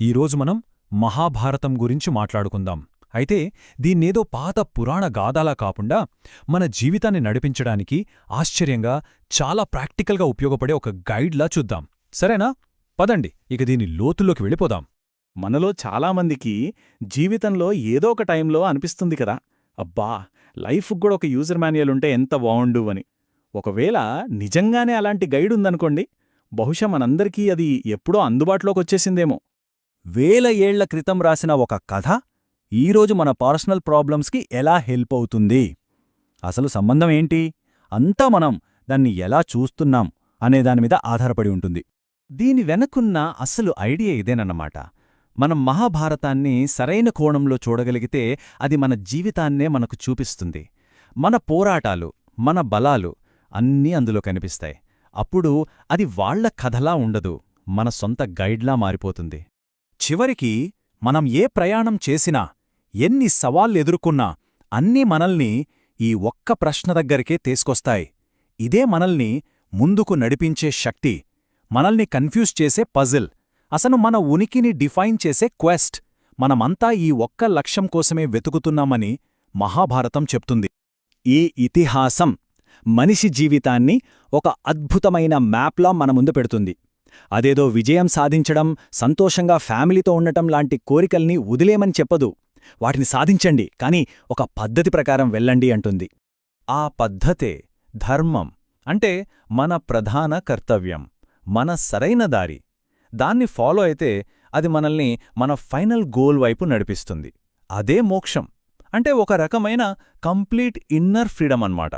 ఈరోజు మనం మహాభారతం గురించి మాట్లాడుకుందాం. అయితే దీన్నేదో పాత పురాణ గాథాలా కాకుండా మన జీవితాన్ని నడిపించడానికి ఆశ్చర్యంగా చాలా ప్రాక్టికల్గా ఉపయోగపడే ఒక గైడ్లా చూద్దాం. సరేనా? పదండి ఇక దీని లోతుల్లోకి వెళ్ళిపోదాం. మనలో చాలామందికి జీవితంలో ఏదో ఒక టైంలో అనిపిస్తుంది కదా. అబ్బా లైఫ్కు కూడా ఒక యూజర్ మాన్యువల్ ఉంటే ఎంత బావుండు అని. ఒకవేళ నిజంగానే అలాంటి గైడ్ ఉందనుకోండి బహుశా మనందరికీ అది ఎప్పుడో అందుబాటులోకి వచ్చేసిందేమో. వేల ఏళ్ళ క్రితం రాసిన ఒక కథ ఈరోజు మన పర్సనల్ ప్రాబ్లమ్స్కి ఎలా హెల్ప్ అవుతుంది? అసలు సంబంధం ఏంటి? అంతా మనం దాన్ని ఎలా చూస్తున్నాం? అనే దానిమీద ఆధారపడి ఉంటుంది. దీని వెనకున్న అసలు ఐడియా ఇదేనన్నమాట. మనం మహాభారతాన్ని సరైన కోణంలో చూడగలిగితే అది మన జీవితాన్నే మనకు చూపిస్తుంది. మన పోరాటాలు మన బలాలు అన్నీ అందులో కనిపిస్తాయి. అప్పుడు అది వాళ్ళ కథలా ఉండదు. మన సొంత గైడ్లా మారిపోతుంది. చివరికి మనం ఏ ప్రయాణం చేసినా ఎన్ని సవాళ్ళెదుర్కొన్నా అన్నీ మనల్ని ఈ ఒక్క ప్రశ్న దగ్గరికే తీసుకొస్తాయి. ఇదే మనల్ని ముందుకు నడిపించే శక్తి మనల్ని కన్ఫ్యూజ్ చేసే పజిల్ అసలు మన ఉనికిని డిఫైన్ చేసే క్వెస్ట్ మనమంతా ఈ ఒక్క లక్ష్యం కోసమే వెతుకుతున్నామని మహాభారతం చెప్తుంది. ఈ ఇతిహాసం మనిషి జీవితాన్ని ఒక అద్భుతమైన మ్యాప్లా మన ముందు పెడుతుంది. అదేదో విజయం సాధించడం సంతోషంగా ఫ్యామిలీతో ఉండటం లాంటి కోరికల్ని వదిలేమని చెప్పదు. వాటిని సాధించండి కాని ఒక పద్ధతి ప్రకారం వెళ్ళండి అంటుంది. ఆ పద్ధతే ధర్మం. అంటే మన ప్రధాన కర్తవ్యం మన సరైన దారి. దాన్ని ఫాలో అయితే అది మనల్ని మన ఫైనల్ గోల్ వైపు నడిపిస్తుంది. అదే మోక్షం. అంటే ఒక రకమైన కంప్లీట్ ఇన్నర్ ఫ్రీడమ్ అన్నమాట.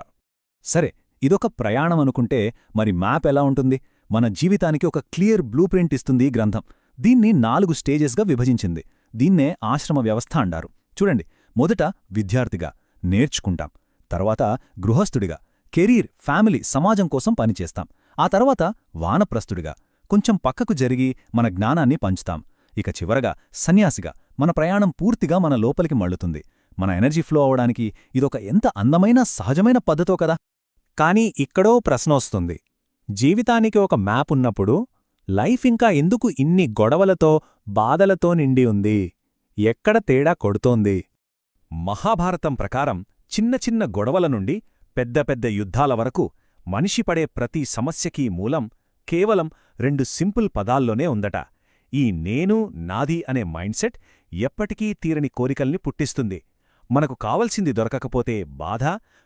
సరే ఇదొక ప్రయాణం అనుకుంటే మరి మ్యాప్ ఎలా ఉంటుంది? మన జీవితానికి ఒక క్లియర్ బ్లూ ప్రింట్ ఇస్తుంది ఈ గ్రంథం. దీన్ని నాలుగు స్టేజెస్గా విభజించింది. దీన్నే ఆశ్రమ వ్యవస్థ అంటారు చూడండి మొదట విద్యార్థిగా నేర్చుకుంటాం. తర్వాత గృహస్థుడిగా కెరీర్ ఫ్యామిలీ సమాజం కోసం పనిచేస్తాం. ఆ తర్వాత వానప్రస్థుడిగా కొంచెం పక్కకు జరిగి మన జ్ఞానాన్ని పంచుతాం. ఇక చివరగా సన్యాసిగా మన ప్రయాణం పూర్తిగా మన లోపలికి మళ్ళుతుంది. మన ఎనర్జీ ఫ్లో అవడానికి ఇదొక ఎంత అందమైన సహజమైన పద్ధతో కదా? కానీ ఇక్కడో ప్రశ్నొస్తుంది జీవితానికి ఒక మ్యాప్ ఉన్నప్పుడు లైఫ్ ఇంకా ఎందుకు ఇన్ని గొడవలతో బాధలతో నిండి ఉంది? ఎక్కడ తేడా కొడుతోంది? మహాభారతం ప్రకారం చిన్న చిన్న గొడవల నుండి పెద్ద పెద్ద యుద్ధాల వరకు మనిషి పడే ప్రతి సమస్యకీ మూలం కేవలం రెండు సింపుల్ పదాల్లోనే ఉందట. ఈ నేను నాది అనే మైండ్సెట్ ఎప్పటికీ తీరని కోరికల్ని పుట్టిస్తుంది. మనకు కావలసింది దొరకకపోతే బాధ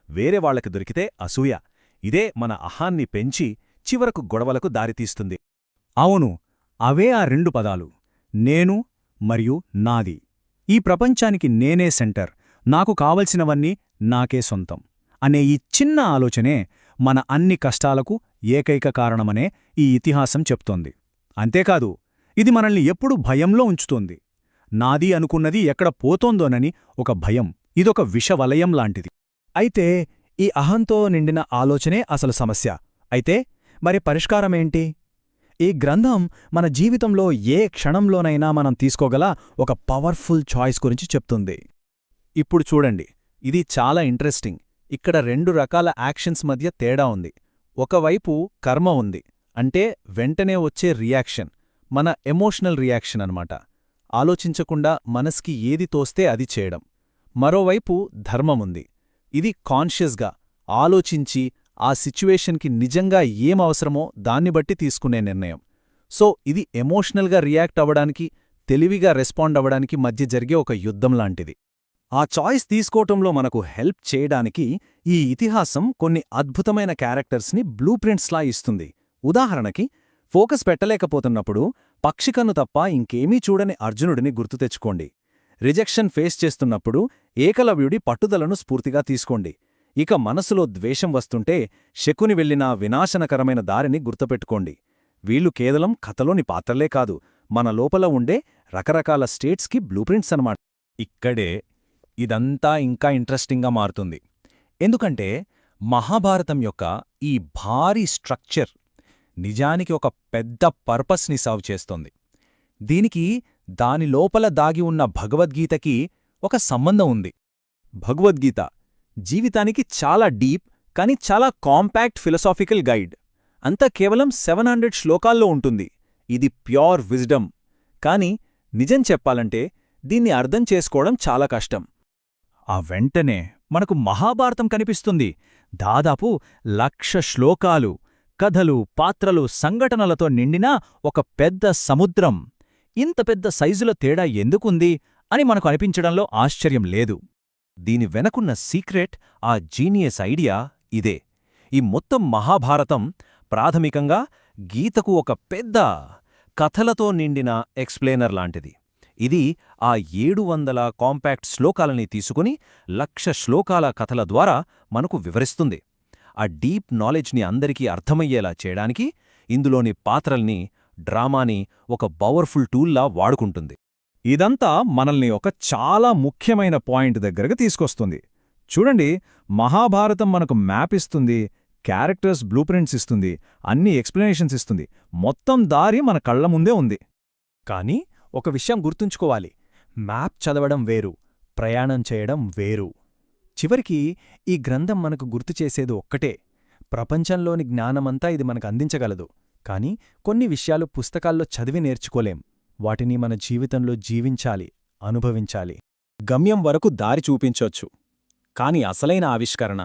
వేరేవాళ్ళకి దొరికితే అసూయ. ఇదే మన అహాన్ని పెంచి చివరకు గొడవలకు దారితీస్తుంది. అవును అవే ఆ రెండు పదాలు నేను మరియు నాది. ఈ ప్రపంచానికి నేనే సెంటర్ నాకు కావలసినవన్నీ నాకే సొంతం అనే ఈ చిన్న ఆలోచనే మన అన్ని కష్టాలకు ఏకైక కారణమనే ఈ ఇతిహాసం చెప్తోంది. అంతేకాదు ఇది మనల్ని ఎప్పుడూ భయంలో ఉంచుతోంది. నాది అనుకున్నది ఎక్కడ పోతోందోనని ఒక భయం ఇదొక విషవలయం లాంటిది అయితే ఈ అహంతో నిండిన ఆలోచనే అసలు సమస్య. అయితే మరి పరిష్కారమేంటి? ఈ గ్రంథం మన జీవితంలో ఏ క్షణంలోనైనా మనం తీసుకోగల ఒక పవర్ఫుల్ చాయిస్ గురించి చెప్తుంది. ఇప్పుడు చూడండి ఇది చాలా ఇంట్రెస్టింగ్. ఇక్కడ రెండు రకాల యాక్షన్స్ మధ్య తేడా ఉంది. ఒకవైపు కర్మ ఉంది అంటే వెంటనే వచ్చే రియాక్షన్ మన ఎమోషనల్ రియాక్షన్ అన్నమాట. ఆలోచించకుండా మనస్కి ఏది తోస్తే అది చేయడం. మరోవైపు ధర్మముంది ఇది కాన్షియస్గా ఆలోచించి ఆ సిచ్యువేషన్కి నిజంగా ఏం అవసరమో దాన్ని బట్టి తీసుకునే నిర్ణయం. సో ఇది ఎమోషనల్గా రియాక్ట్ అవ్వడానికి తెలివిగా రెస్పాండ్ అవ్వడానికి మధ్య జరిగే ఒక యుద్ధం లాంటిది. ఆ చాయిస్ తీసుకోవటంలో మనకు హెల్ప్ చేయడానికి ఈ ఇతిహాసం కొన్ని అద్భుతమైన క్యారెక్టర్స్ని బ్లూ ప్రింట్స్లా ఇస్తుంది. ఉదాహరణకి ఫోకస్ పెట్టలేకపోతున్నప్పుడు పక్షికన్ను తప్ప ఇంకేమీ చూడని అర్జునుడిని గుర్తు తెచ్చుకోండి. రిజెక్షన్ ఫేస్ చేస్తున్నప్పుడు ఏకలవ్యుడి పట్టుదలను స్ఫూర్తిగా తీసుకోండి. ఇక మనసులో ద్వేషం వస్తుంటే శకుని వెళ్ళిన వినాశనకరమైన దారిని గుర్తుపెట్టుకోండి. వీళ్ళు కేవలం కథలోని పాత్రలే కాదు మన లోపల ఉండే రకరకాల స్టేట్స్కి బ్లూప్రింట్స్ అన్నమాట. ఇక్కడే ఇదంతా ఇంకా ఇంట్రెస్టింగ్గా మారుతుంది. ఎందుకంటే మహాభారతం యొక్క ఈ భారీ స్ట్రక్చర్ నిజానికి ఒక పెద్ద పర్పస్ని సర్వ్ చేస్తోంది. దీనికి దాని లోపల దాగి ఉన్న భగవద్గీతకి ఒక సంబంధం ఉంది. భగవద్గీత జీవితానికి చాలా డీప్ కానీ చాలా కాంపాక్ట్ ఫిలసాఫికల్ గైడ్. అంతా కేవలం సెవెన్ హండ్రెడ్ శ్లోకాల్లో ఉంటుంది. ఇది ప్యూర్ విజ్డమ్. కాని నిజం చెప్పాలంటే దీన్ని అర్థం చేసుకోవడం చాలా కష్టం. ఆ వెంటనే మనకు మహాభారతం కనిపిస్తుంది. దాదాపు లక్ష శ్లోకాలు కథలు పాత్రలు సంఘటనలతో నిండిన ఒక పెద్ద సముద్రం. ఇంత పెద్ద సైజుల తేడా ఎందుకుంది అని మనకు అనిపించడంలో ఆశ్చర్యం లేదు. దీని వెనకున్న సీక్రెట్ ఆ జీనియస్ ఐడియా ఇదే. ఈ మొత్తం మహాభారతం ప్రాథమికంగా గీతకు ఒక పెద్ద కథలతో నిండిన ఎక్స్ప్లెయినర్ లాంటిది. ఇది ఆ ఏడు వందల కాంపాక్ట్ శ్లోకాలని తీసుకుని లక్ష శ్లోకాల కథల ద్వారా మనకు వివరిస్తుంది. ఆ డీప్ నాలెడ్జ్ని అందరికీ అర్థమయ్యేలా చేయడానికి ఇందులోని పాత్రల్ని డ్రామాని ఒక పవర్ఫుల్ టూల్లా వాడుకుంటుంది. ఇదంతా మనల్ని ఒక చాలా ముఖ్యమైన పాయింట్ దగ్గరకు తీసుకొస్తుంది. చూడండి మహాభారతం మనకు మ్యాప్ ఇస్తుంది క్యారెక్టర్స్ బ్లూ ప్రింట్స్ ఇస్తుంది అన్ని ఎక్స్ప్లెనేషన్స్ ఇస్తుంది. మొత్తం దారి మన కళ్ళ ముందే ఉంది. కానీ ఒక విషయం గుర్తుంచుకోవాలి. మ్యాప్ చదవడం వేరు ప్రయాణం చేయడం వేరు. చివరికి ఈ గ్రంథం మనకు గుర్తు చేసేది ఒక్కటే. ప్రపంచంలోని జ్ఞానమంతా ఇది మనకు అందించగలదు. కానీ కొన్ని విషయాలు పుస్తకాల్లో చదివి నేర్చుకోలేం. వాటిని మన జీవితంలో జీవించాలి అనుభవించాలి. గమ్యం వరకు దారి చూపించొచ్చు. కాని అసలైన ఆవిష్కరణ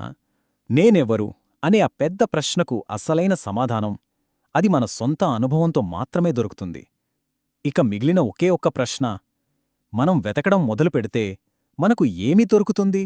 నేనెవరు అనే ఆ పెద్ద ప్రశ్నకు అసలైన సమాధానం అది మన సొంత అనుభవంతో మాత్రమే దొరుకుతుంది. ఇక మిగిలిన ఒకే ఒక్క ప్రశ్న మనం వెతకడం మొదలుపెడితే మనకు ఏమి దొరుకుతుంది?